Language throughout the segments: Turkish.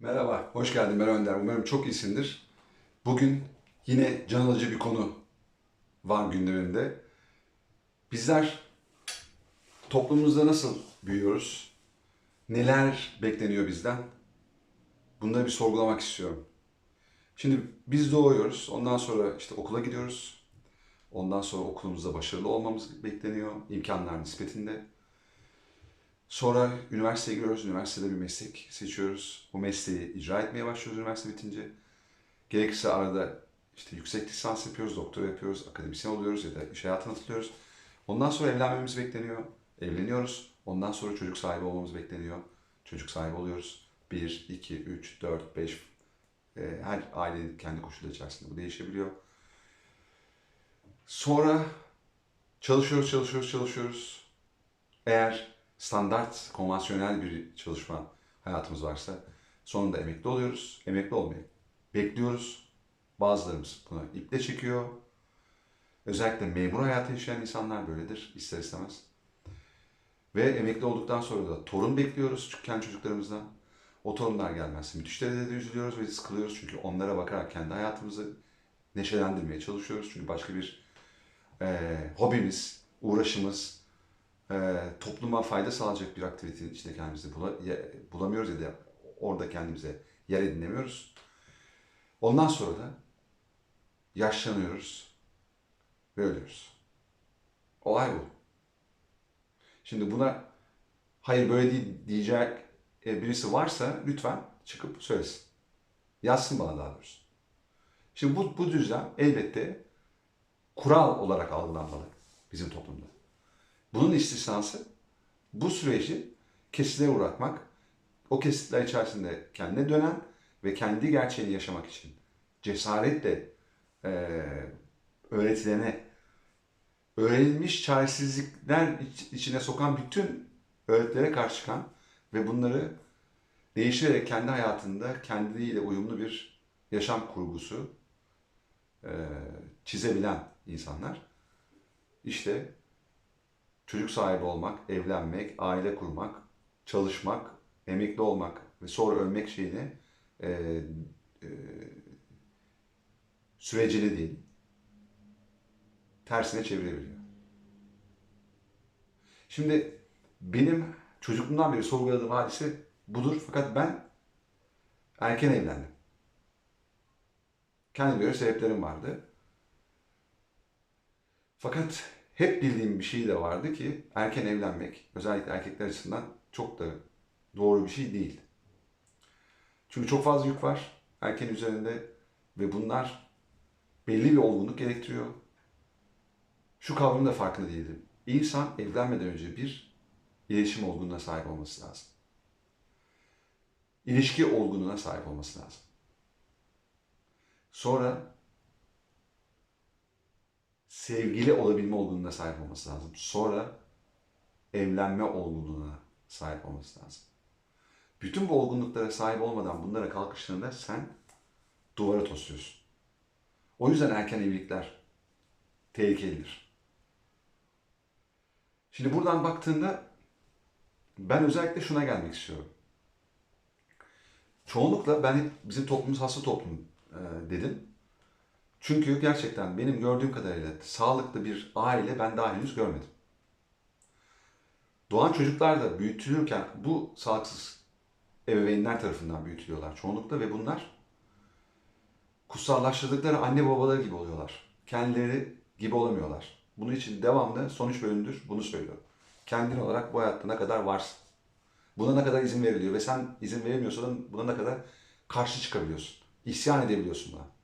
Merhaba, hoş geldin ben Önder. Umarım çok iyisindir. Bugün yine can alıcı bir konu var gündemimde. Bizler toplumumuzda nasıl büyüyoruz? Neler bekleniyor bizden? Bunları bir sorgulamak istiyorum. Şimdi biz doğuyoruz, ondan sonra işte okula gidiyoruz. Ondan sonra okulumuzda başarılı olmamız bekleniyor, imkanlar nispetinde. Sonra üniversiteye giriyoruz, üniversitede bir meslek seçiyoruz. Bu mesleği icra etmeye başlıyoruz üniversite bitince. Gerekirse arada işte yüksek lisans yapıyoruz, doktora yapıyoruz, akademisyen oluyoruz ya da iş hayatına atılıyoruz. Ondan sonra evlenmemiz bekleniyor. Evleniyoruz. Ondan sonra çocuk sahibi olmamız bekleniyor. Çocuk sahibi oluyoruz. 1, 2, 3, 4, 5. e, Her aile kendi koşulları içerisinde bu değişebiliyor. Sonra çalışıyoruz, çalışıyoruz, çalışıyoruz. Eğer standart, konvansiyonel bir çalışma hayatımız varsa sonunda emekli oluyoruz. Emekli olmayı bekliyoruz. Bazılarımız buna iple çekiyor. Özellikle memur hayatı yaşayan insanlar böyledir ister istemez. Ve emekli olduktan sonra da torun bekliyoruz kendi çocuklarımızdan. O torunlar gelmezse müthiş derecede üzülüyoruz ve sıkılıyoruz. Çünkü onlara bakarak kendi hayatımızı neşelendirmeye çalışıyoruz. Çünkü başka bir eee, hobimiz, uğraşımız, eee, topluma fayda sağlayacak bir aktivitenin içinde kendimizi bula- ye- bulamıyoruz ya da orada kendimize yer edinemiyoruz. Ondan sonra da yaşlanıyoruz ve ölüyoruz. Olay bu. Şimdi buna hayır böyle değil diyecek e, birisi varsa lütfen çıkıp söylesin. Yazsın bana daha doğrusu. Şimdi bu, bu düzlem elbette kural olarak algılanmalı bizim toplumda. Bunun istisnası bu süreci kesitine uğratmak, o kesitler içerisinde kendine dönen ve kendi gerçeğini yaşamak için cesaretle eee öğretilene, öğrenilmiş çaresizlikler iç- içine sokan bütün öğretilere karşı çıkan ve bunları değiştirerek kendi hayatında kendiyle uyumlu bir yaşam kurgusu eee, çizebilen insanlar. İşte çocuk sahibi olmak, evlenmek, aile kurmak, çalışmak, emekli olmak ve sonra ölmek şeyini e, e, sürecini değil, tersine çevirebiliyor. Şimdi benim çocukluğumdan beri sorguladığım hadise budur. Fakat ben erken evlendim. Kendime göre sebeplerim vardı. Fakat hep bildiğim bir şey de vardı ki erken evlenmek özellikle erkekler açısından çok da doğru bir şey değil. Çünkü çok fazla yük var erken üzerinde ve bunlar belli bir olgunluk gerektiriyor. Şu kavramın da farkında değildim. İnsan evlenmeden önce bir iletişim olgunluğuna sahip olması lazım. İlişki olgunluğuna sahip olması lazım. Sonra sevgili olabilme olgunluğuna sahip olması lazım. Sonra evlenme olgunluğuna sahip olması lazım. Bütün bu olgunluklara sahip olmadan bunlara kalkıştığında sen duvara tosluyorsun. O yüzden erken evlilikler tehlikelidir. Şimdi buradan baktığında ben özellikle şuna gelmek istiyorum. Çoğunlukla ben hep bizim toplumumuz hasta toplum e, dedim. Çünkü gerçekten benim gördüğüm kadarıyla sağlıklı bir aile ben daha henüz görmedim. Doğan çocuklar da büyütülürken bu sağlıksız ebeveynler tarafından büyütülüyorlar çoğunlukla ve bunlar kutsallaştırdıkları anne babaları gibi oluyorlar. Kendileri gibi olamıyorlar. Bunun için devamlı son üç bölümdür bunu söylüyorum. Kendin olarak bu hayatta ne kadar varsın. Buna ne kadar izin veriliyor ve sen izin veremiyorsan buna ne kadar karşı çıkabiliyorsun. İsyan edebiliyorsun buna.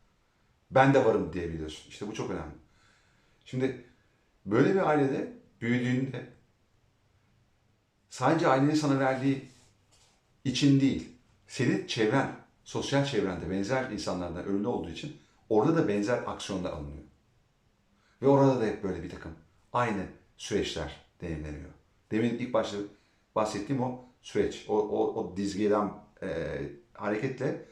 Ben de varım diyebiliyorsun. İşte bu çok önemli. Şimdi böyle bir ailede büyüdüğünde sadece ailenin sana verdiği için değil, senin çevren, sosyal çevrende benzer insanlardan ürünü olduğu için orada da benzer aksiyonlar alınıyor. Ve orada da hep böyle bir takım aynı süreçler deneyimleniyor. Demin ilk başta bahsettiğim o süreç, o, o, o dizgeden e, hareketle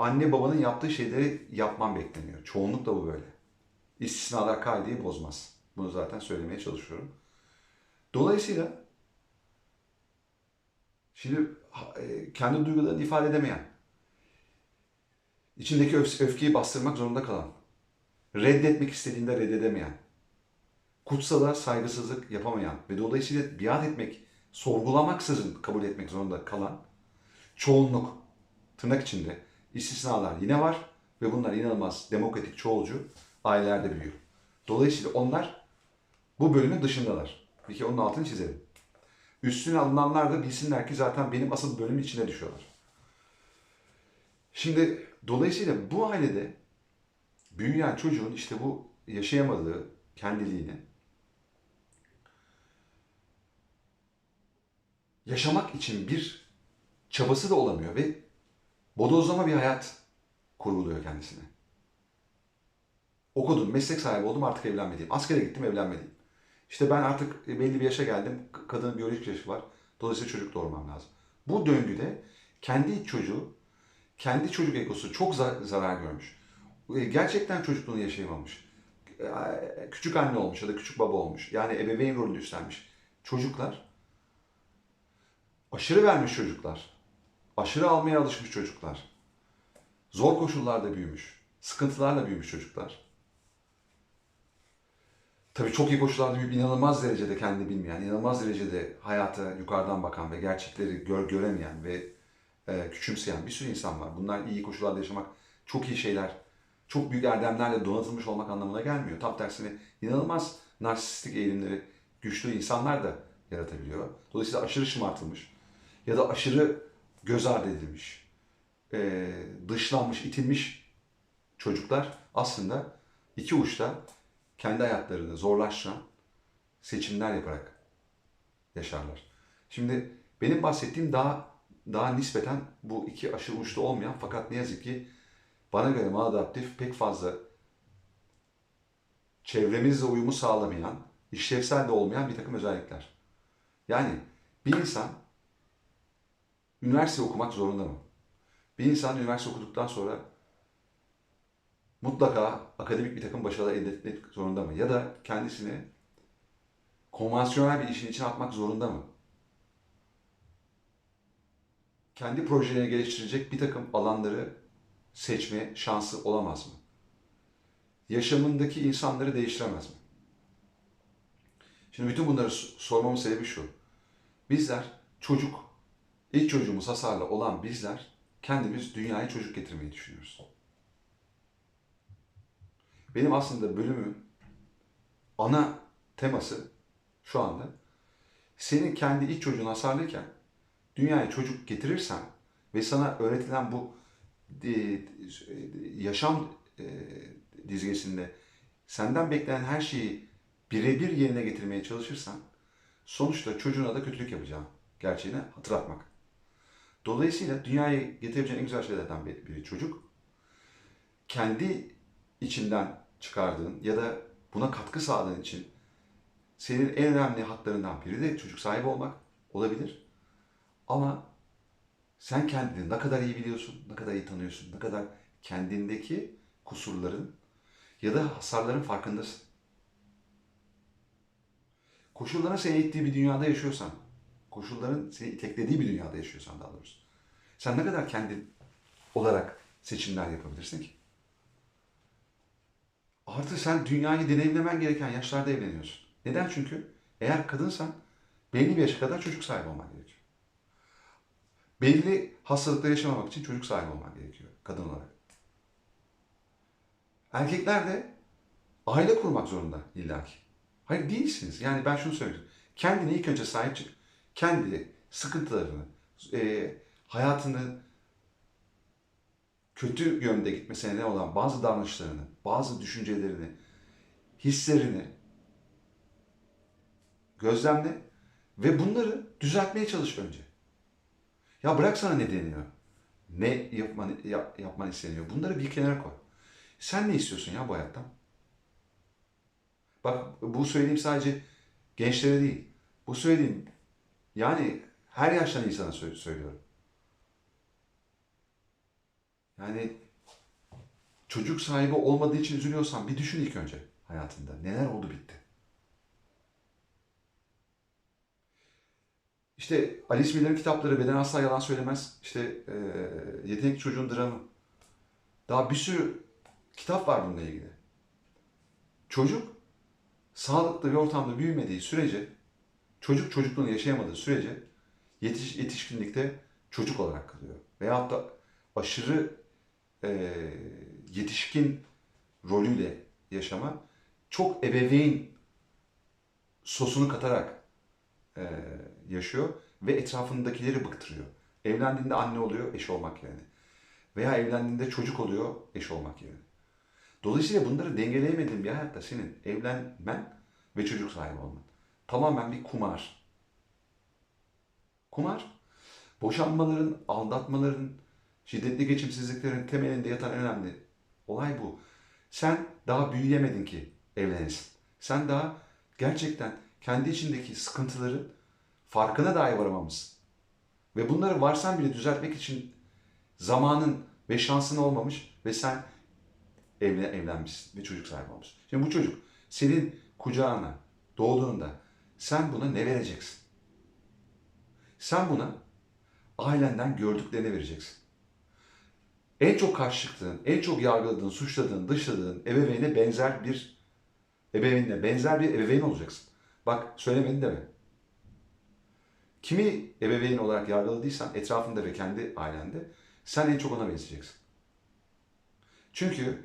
anne babanın yaptığı şeyleri yapman bekleniyor. Çoğunlukla bu böyle. İstisnalar kaideyi bozmaz. Bunu zaten söylemeye çalışıyorum. Dolayısıyla şimdi e, kendi duygularını ifade edemeyen, içindeki öf- öfkeyi bastırmak zorunda kalan, reddetmek istediğinde reddedemeyen, kutsala saygısızlık yapamayan ve dolayısıyla biat etmek, sorgulamaksızın kabul etmek zorunda kalan çoğunluk, tırnak içinde istisnalar yine var ve bunlar inanılmaz demokratik, çoğulcu ailelerde büyüyor. Dolayısıyla onlar bu bölümün dışındalar. Bir kere onun altını çizelim. Üstüne alınanlar da bilsinler ki zaten benim asıl bölümün içine düşüyorlar. Şimdi dolayısıyla bu ailede büyüyen çocuğun işte bu yaşayamadığı kendiliğini yaşamak için bir çabası da olamıyor ve bodozlama bir hayat kurguluyor kendisine. Okudum, meslek sahibi oldum artık evlenmeliyim. Askere gittim evlenmeliyim. İşte ben artık belli bir yaşa geldim. Kadının biyolojik yaşı var. Dolayısıyla çocuk doğurmam lazım. Bu döngüde kendi çocuğu, kendi çocuk egosu çok za- zarar görmüş. E, Gerçekten çocukluğunu yaşayamamış. E, Küçük anne olmuş ya da küçük baba olmuş. Yani ebeveyn rolünü üstlenmiş. Çocuklar aşırı vermiş çocuklar. Aşırı almaya alışmış çocuklar. Zor koşullarda büyümüş. Sıkıntılarla büyümüş çocuklar. Tabii çok iyi koşullarda büyüyüp inanılmaz derecede kendini bilmeyen, inanılmaz derecede hayata yukarıdan bakan ve gerçekleri gör, göremeyen ve e, küçümseyen bir sürü insan var. Bunlar iyi koşullarda yaşamak çok iyi şeyler, çok büyük erdemlerle donatılmış olmak anlamına gelmiyor. Tam tersine inanılmaz narsistik eğilimleri güçlü insanlar da yaratabiliyor. Dolayısıyla aşırı şımartılmış ya da aşırı göz ardı edilmiş, e, dışlanmış, itilmiş çocuklar aslında iki uçta kendi hayatlarını zorlaştıran seçimler yaparak yaşarlar. Şimdi benim bahsettiğim daha daha nispeten bu iki aşırı uçta olmayan fakat ne yazık ki bana göre maladaptif pek fazla çevremizle uyumu sağlamayan, işlevsel de olmayan bir takım özellikler. Yani bir insan üniversite okumak zorunda mı? Bir insan üniversite okuduktan sonra mutlaka akademik bir takım başarılar elde etmek zorunda mı? Ya da kendisini konvansiyonel bir işin içine atmak zorunda mı? Kendi projelerini geliştirecek bir takım alanları seçme şansı olamaz mı? Yaşamındaki insanları değiştiremez mi? Şimdi bütün bunları sormamın sebebi şu. Bizler çocuk, ilk çocuğumuz hasarlı olan bizler kendimiz dünyaya çocuk getirmeyi düşünüyoruz. Benim aslında bölümün ana teması şu anda senin kendi iç çocuğun hasarlıyken dünyaya çocuk getirirsen ve sana öğretilen bu e, yaşam e, dizgesinde senden beklenen her şeyi birebir yerine getirmeye çalışırsan sonuçta çocuğuna da kötülük yapacağım gerçeğini hatırlatmak. Dolayısıyla dünyaya getirebileceğin en güzel şeylerden biri çocuk. Kendi içinden çıkardığın ya da buna katkı sağladığın için senin en önemli haklarından biri de çocuk sahibi olmak olabilir. Ama sen kendini ne kadar iyi biliyorsun, ne kadar iyi tanıyorsun, ne kadar kendindeki kusurların ya da hasarların farkındasın. Koşulların seni ittiği bir dünyada yaşıyorsan, koşulların seni iteklediği bir dünyada yaşıyorsan daha doğrusu. Sen ne kadar kendin olarak seçimler yapabilirsin ki? Artı sen dünyayı deneyimlemen gereken yaşlarda evleniyorsun. Neden? Çünkü eğer kadınsan belli bir yaşa kadar çocuk sahibi olman gerekiyor. Belli hastalıkları yaşamamak için çocuk sahibi olman gerekiyor kadın olarak. Erkekler de aile kurmak zorunda illaki. Hayır değilsiniz. Yani ben şunu söylüyorum. Kendine ilk önce sahip çık. Kendi sıkıntılarını, e, hayatını kötü yönde gitmesine neden olan bazı davranışlarını, bazı düşüncelerini, hislerini gözlemle ve bunları düzeltmeye çalış önce. Ya bırak sana ne deniyor? Ne yapman, yap, yapman isteniyor? Bunları bir kenara koy. Sen ne istiyorsun ya bu hayattan? Bak bu söylediğim sadece gençlere değil. Bu söylediğim yani her yaştan insana sö- söylüyorum. Yani çocuk sahibi olmadığı için üzülüyorsan bir düşün ilk önce hayatında. Neler oldu bitti. İşte Alice Miller'in kitapları Beden Asla Yalan Söylemez. İşte e, Yetenekli Çocuğun Dramı. Daha bir sürü kitap var bununla ilgili. Çocuk sağlıklı bir ortamda büyümediği sürece, çocuk çocukluğunu yaşayamadığı sürece yetiş, yetişkinlikte çocuk olarak kalıyor. Veyahut da aşırı e, yetişkin rolüyle yaşama çok ebeveyn sosunu katarak e, yaşıyor ve etrafındakileri bıktırıyor. Evlendiğinde anne oluyor, eş olmak yani. Veya evlendiğinde çocuk oluyor, eş olmak yani. Dolayısıyla bunları dengeleyemediğin bir hayatta senin evlenmen ve çocuk sahibi olman. Tamamen bir kumar. Kumar, boşanmaların, aldatmaların, şiddetli geçimsizliklerin temelinde yatan önemli olay bu. Sen daha büyüyemedin ki evlenesin. Sen daha gerçekten kendi içindeki sıkıntıların farkına dahi varamamışsın. Ve bunları varsan bile düzeltmek için zamanın ve şansın olmamış ve sen evlen, evlenmişsin ve çocuk sahibi olmuşsun. Şimdi bu çocuk senin kucağına doğduğunda sen buna ne vereceksin? Sen buna ailenden gördüklerini vereceksin. En çok karşı en çok yargıladığın, suçladığın, dışladığın ebeveyne benzer bir ebeveynle benzer bir ebeveyn olacaksın. Bak söylemedin deme. Kimi ebeveyn olarak yargıladıysan etrafında ve kendi ailende sen en çok ona benzeyeceksin. Çünkü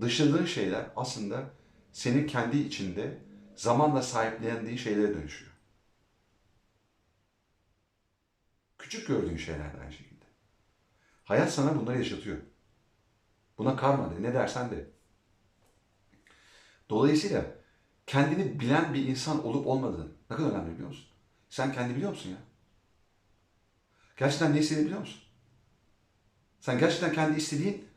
dışladığın şeyler aslında senin kendi içinde zamanla sahiplendiğin şeylere dönüşüyor. Küçük gördüğün şeyler de aynı şekilde. Hayat sana bunları yaşatıyor. Buna karma de, ne dersen de. Dolayısıyla kendini bilen bir insan olup olmadığın ne kadar önemli biliyor musun? Sen kendi biliyor musun ya? Gerçekten ne istediğini biliyor musun? Sen gerçekten kendi istediğin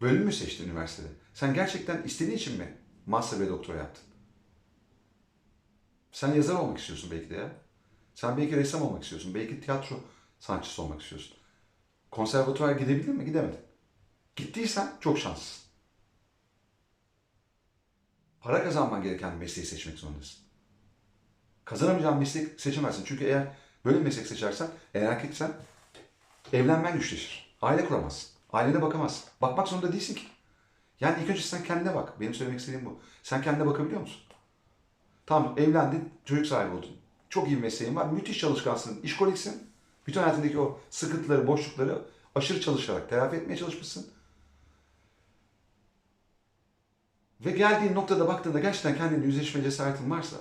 bölümü mü seçtin üniversitede? Sen gerçekten istediğin için mi master ve doktora yaptın? Sen yazar olmak istiyorsun belki de ya. Sen belki ressam olmak istiyorsun. Belki tiyatro sanatçısı olmak istiyorsun. Konservatuvar gidebildin mi? Gidemedin. Gittiysen çok şanslısın. Para kazanman gereken mesleği seçmek zorundasın. Kazanamayacağın meslek seçemezsin. Çünkü eğer böyle bir meslek seçersen, eğer erkeksen evlenmen güçleşir. Aile kuramazsın. Ailene bakamazsın. Bakmak zorunda değilsin ki. Yani ilk önce sen kendine bak. Benim söylemek istediğim bu. Sen kendine bakabiliyor musun? Tamam evlendin, çocuk sahibi oldun. Çok iyi mesleğin var. Müthiş çalışkansın, işkoliksin. Bütün hayatındaki o sıkıntıları, boşlukları aşırı çalışarak telafi etmeye çalışmışsın. Ve geldiğin noktada baktığında gerçekten kendini yüzleşme cesaretin varsa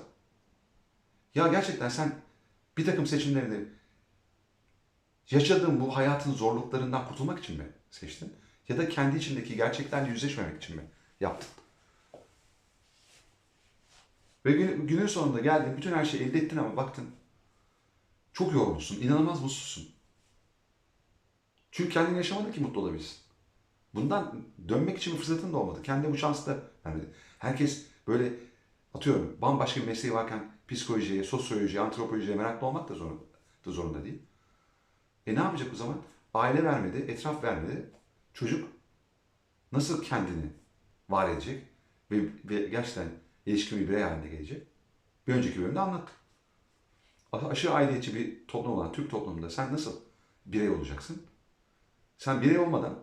ya gerçekten sen bir takım seçimlerini yaşadığın bu hayatın zorluklarından kurtulmak için mi seçtin? Ya da kendi içindeki gerçeklerle yüzleşmemek için mi yaptın? Ve gün- günün sonunda geldin, bütün her şeyi elde ettin ama baktın çok yorgunsun, inanılmaz mutsuzsun. Çünkü kendini yaşamadın ki mutlu olabilirsin. Bundan dönmek için bir fırsatın da olmadı. Kendi bu şansı da vermedi. Herkes böyle atıyorum bambaşka bir mesleği varken psikolojiye, sosyolojiye, antropolojiye meraklı olmak da zorunda, da zorunda değil. E ne yapacak o zaman? Aile vermedi, etraf vermedi. Çocuk nasıl kendini var edecek ve, ve gerçekten ilişkin bir birey haline gelecek? Bir önceki bölümde anlattık. Aşırı aidiyetçi bir toplum olan Türk toplumunda sen nasıl birey olacaksın? Sen birey olmadan,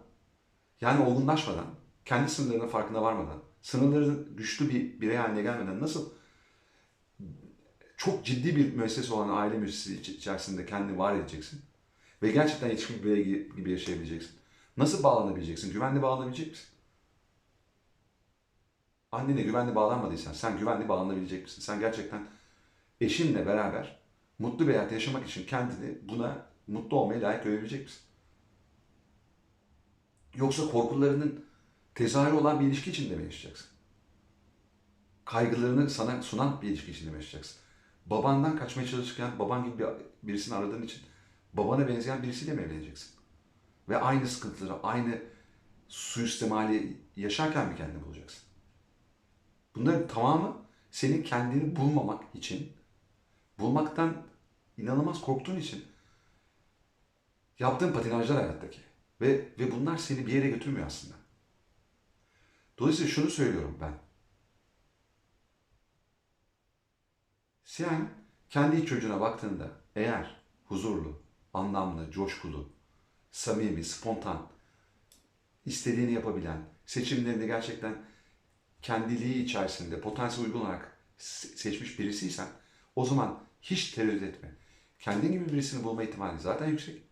yani olgunlaşmadan, kendi sınırlarının farkına varmadan, sınırların güçlü bir birey haline gelmeden nasıl çok ciddi bir müessese olan aile müessesesi iç- içerisinde kendini var edeceksin? Ve gerçekten yetişkin bir birey gi- gibi yaşayabileceksin. Nasıl bağlanabileceksin? Güvenli bağlanabilecek misin? Annene güvenli bağlanmadıysan sen güvenli bağlanabilecek misin? Sen gerçekten eşinle beraber mutlu bir hayat yaşamak için kendini buna mutlu olmaya layık görebilecek misin? Yoksa korkularının tezahürü olan bir ilişki içinde mi yaşayacaksın? Kaygılarını sana sunan bir ilişki içinde mi yaşayacaksın? Babandan kaçmaya çalışırken baban gibi bir- birisini aradığın için babana benzeyen birisiyle mi evleneceksin? Ve aynı sıkıntıları, aynı suistimali yaşarken mi kendini bulacaksın? Bunların tamamı senin kendini bulmamak için, bulmaktan inanılmaz korktuğun için yaptığın patinajlar hayattaki. Ve, ve bunlar seni bir yere götürmüyor aslında. Dolayısıyla şunu söylüyorum ben. Sen Kendi çocuğuna baktığında eğer huzurlu, anlamlı, coşkulu, samimi, spontan, istediğini yapabilen, seçimlerinde gerçekten kendiliği içerisinde potansiyel uygun olarak se- seçmiş birisiysen o zaman hiç tereddüt etme. Kendin gibi birisini bulma ihtimali zaten yüksek.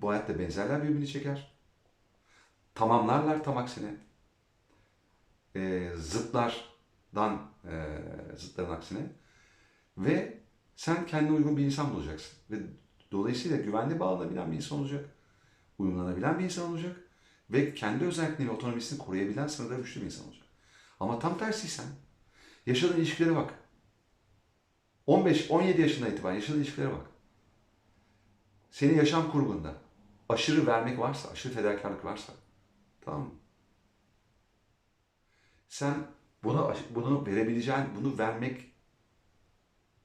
Bu hayatta benzerler birbirini çeker. Tamamlarlar tam aksine. Ee, zıtlardan, e, zıtların aksine. Ve sen kendine uygun bir insan bulacaksın. Ve dolayısıyla güvenli bağlanabilen bir insan olacak. Uyumlanabilen bir insan olacak. Ve kendi özelliklerini, otonomisini koruyabilen sınırda güçlü bir insan olacak. Ama tam tersiysen, yaşadığın ilişkilere bak. 15-17 yaşından itibaren yaşadığın ilişkilere bak. Senin yaşam kurgunda aşırı vermek varsa, aşırı fedakarlık varsa, tamam mı? Sen bunu bunu verebileceğin, bunu vermek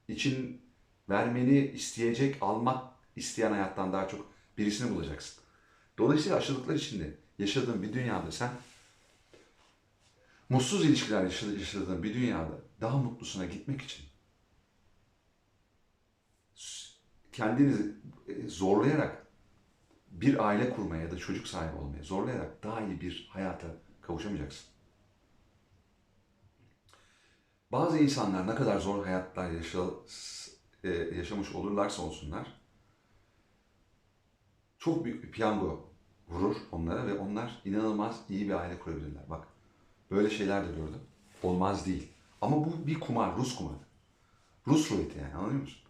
için vermeni isteyecek, almak isteyen hayattan daha çok birisini bulacaksın. Dolayısıyla aşırılıklar içinde yaşadığın bir dünyada sen mutsuz ilişkiler yaşadı- yaşadığın bir dünyada daha mutlusuna gitmek için kendinizi e, zorlayarak bir aile kurmaya ya da çocuk sahibi olmaya zorlayarak daha iyi bir hayata kavuşamayacaksın. Bazı insanlar ne kadar zor hayatlar yaşa, e, yaşamış olurlarsa olsunlar çok büyük bir piyango vurur onlara ve onlar inanılmaz iyi bir aile kurabilirler. Bak böyle şeyler de gördüm. Olmaz değil. Ama bu bir kumar, Rus kumarı. Rus ruleti yani anlıyor musun?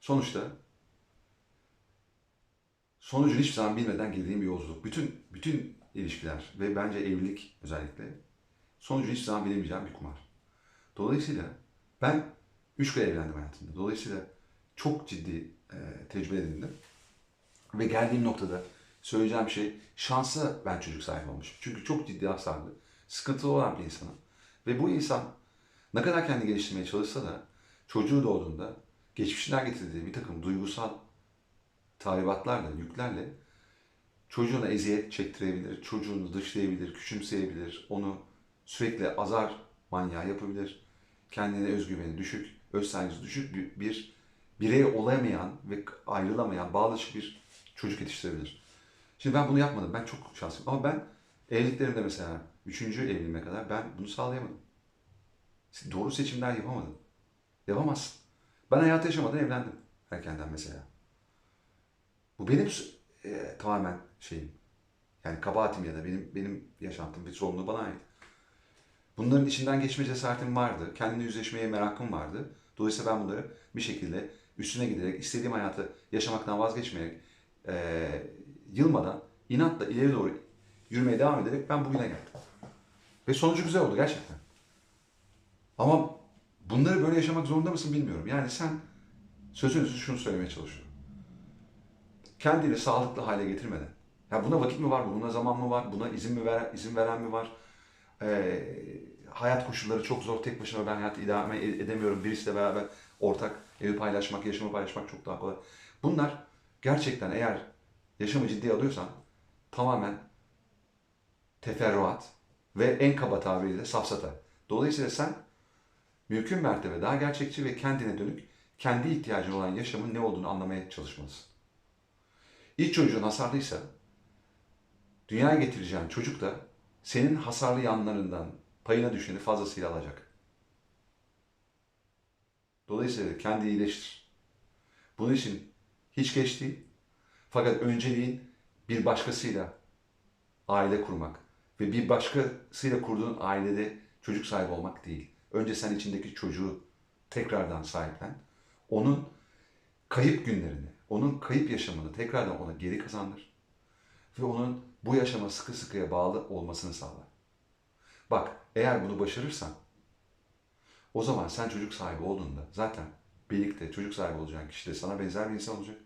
Sonuçta sonucunu hiçbir zaman bilmeden girdiğim bir yolculuk. Bütün bütün ilişkiler ve bence evlilik özellikle sonucunu hiçbir zaman bilemeyeceğim bir kumar. Dolayısıyla ben üç kere evlendim hayatımda. Dolayısıyla çok ciddi e, tecrübe edindim. Ve geldiğim noktada söyleyeceğim şey şansa ben çocuk sahibi olmuşum. Çünkü çok ciddi hasarlı, sıkıntılı olan bir insanım. Ve bu insan ne kadar kendi geliştirmeye çalışsa da çocuğu doğduğunda geçmişinden getirdiği bir takım duygusal tahribatlarla, yüklerle çocuğuna eziyet çektirebilir, çocuğunu dışlayabilir, küçümseyebilir, onu sürekli azar manyağı yapabilir. Kendine özgüveni düşük, öz saygısı düşük bir, bir birey olamayan ve ayrılamayan, bağlaşık bir çocuk yetiştirebilir. Şimdi ben bunu yapmadım. Ben çok şanslıyım. Ama ben evliliklerimde mesela üçüncü evliliğime kadar ben bunu sağlayamadım. Doğru seçimler yapamadım. Yapamazsın. Ben hayatı yaşamadan evlendim erkenden mesela. Bu benim e, tamamen şeyim. Yani kabahatim ya da benim benim yaşantım ve sorumluluğu bana ait. Bunların içinden geçme cesaretim vardı. Kendimle yüzleşmeye merakım vardı. Dolayısıyla ben bunları bir şekilde üstüne giderek, istediğim hayatı yaşamaktan vazgeçmeyerek, e, yılmadan, inatla ileri doğru yürümeye devam ederek ben bugüne geldim. Ve sonucu güzel oldu gerçekten. Ama bunları böyle yaşamak zorunda mısın bilmiyorum. Yani sen sözünüzü şunu söylemeye çalışıyorum. Kendini sağlıklı hale getirmeden. Ya buna vakit mi var, buna zaman mı var, buna izin mi veren, izin veren mi var? Ee, hayat koşulları çok zor. Tek başıma ben hayatı idame edemiyorum. Birisiyle beraber ortak evi paylaşmak, yaşamı paylaşmak çok daha kolay. Bunlar gerçekten eğer yaşamı ciddiye alıyorsan tamamen teferruat ve en kaba tabiriyle safsata. Dolayısıyla sen mümkün mertebe daha gerçekçi ve kendine dönük, kendi ihtiyacın olan yaşamın ne olduğunu anlamaya çalışmalısın. İlk çocuğun hasarlıysa, dünyaya getireceğin çocuk da senin hasarlı yanlarından payına düşeni fazlasıyla alacak. Dolayısıyla kendi iyileştir. Bunun için hiç geç değil. Fakat önceliğin bir başkasıyla aile kurmak ve bir başkasıyla kurduğun ailede çocuk sahibi olmak değil. Önce sen içindeki çocuğu tekrardan sahiplen. Onun kayıp günlerini, onun kayıp yaşamını tekrardan ona geri kazandır. Ve onun bu yaşama sıkı sıkıya bağlı olmasını sağla. Bak eğer bunu başarırsan o zaman sen çocuk sahibi olduğunda zaten birlikte çocuk sahibi olacağın kişi de sana benzer bir insan olacak.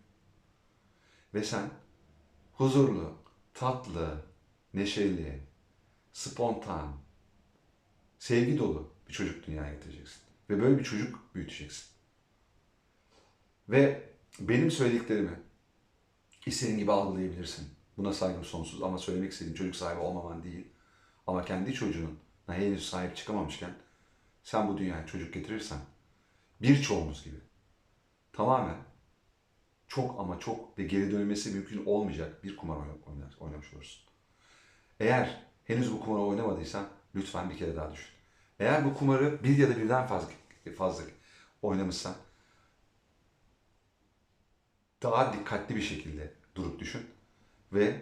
Ve sen huzurlu, tatlı, neşeli, spontan, sevgi dolu bir çocuk dünyaya getireceksin. Ve böyle bir çocuk büyüteceksin. Ve benim söylediklerimi istediğin gibi algılayabilirsin. Buna saygım sonsuz ama söylemek istediğim çocuk sahibi olmaman değil. Ama kendi çocuğun henüz sahip çıkamamışken sen bu dünyaya çocuk getirirsen birçoğumuz gibi tamamen çok ama çok ve geri dönmesi mümkün olmayacak bir kumar oynamış olursun. Eğer henüz bu kumarı oynamadıysan lütfen bir kere daha düşün. Eğer bu kumarı bir ya da birden fazla fazla oynamışsan daha dikkatli bir şekilde durup düşün ve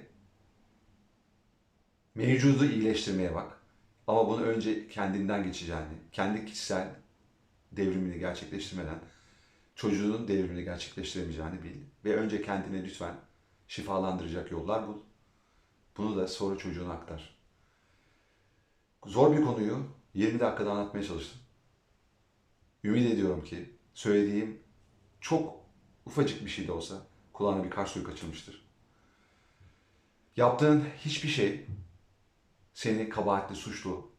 mevcudu iyileştirmeye bak. Ama bunu önce kendinden geçeceğini, kendi kişisel devrimini gerçekleştirmeden çocuğunun devrimini gerçekleştiremeyeceğini bil. Ve önce kendine lütfen şifalandıracak yollar bul. Bunu da sonra çocuğuna aktar. Zor bir konuyu 20 dakikada anlatmaya çalıştım. Ümit ediyorum ki söylediğim çok ufacık bir şey de olsa kulağına bir kar suyu kaçırmıştır. Yaptığın hiçbir şey seni kabahatli, suçlu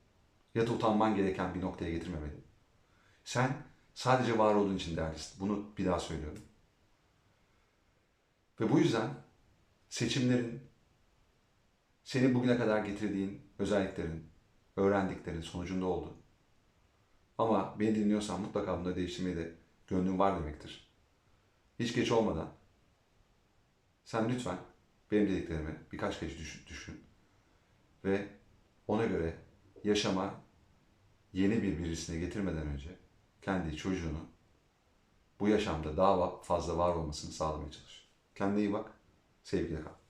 ya da utanman gereken bir noktaya getirmemeli. Sen sadece var olduğun için değerlisin. Bunu bir daha söylüyorum. Ve bu yüzden seçimlerin seni bugüne kadar getirdiğin özelliklerin, öğrendiklerin sonucunda oldu. Ama beni dinliyorsan mutlaka bunları değiştirmeye de gönlün var demektir. Hiç geç olmadan sen lütfen benim dediklerimi birkaç kez düşün, düşün ve ona göre yaşama yeni bir birisine getirmeden önce kendi çocuğunu bu yaşamda daha fazla var olmasını sağlamaya çalış. Kendine iyi bak, sevgiyle kal.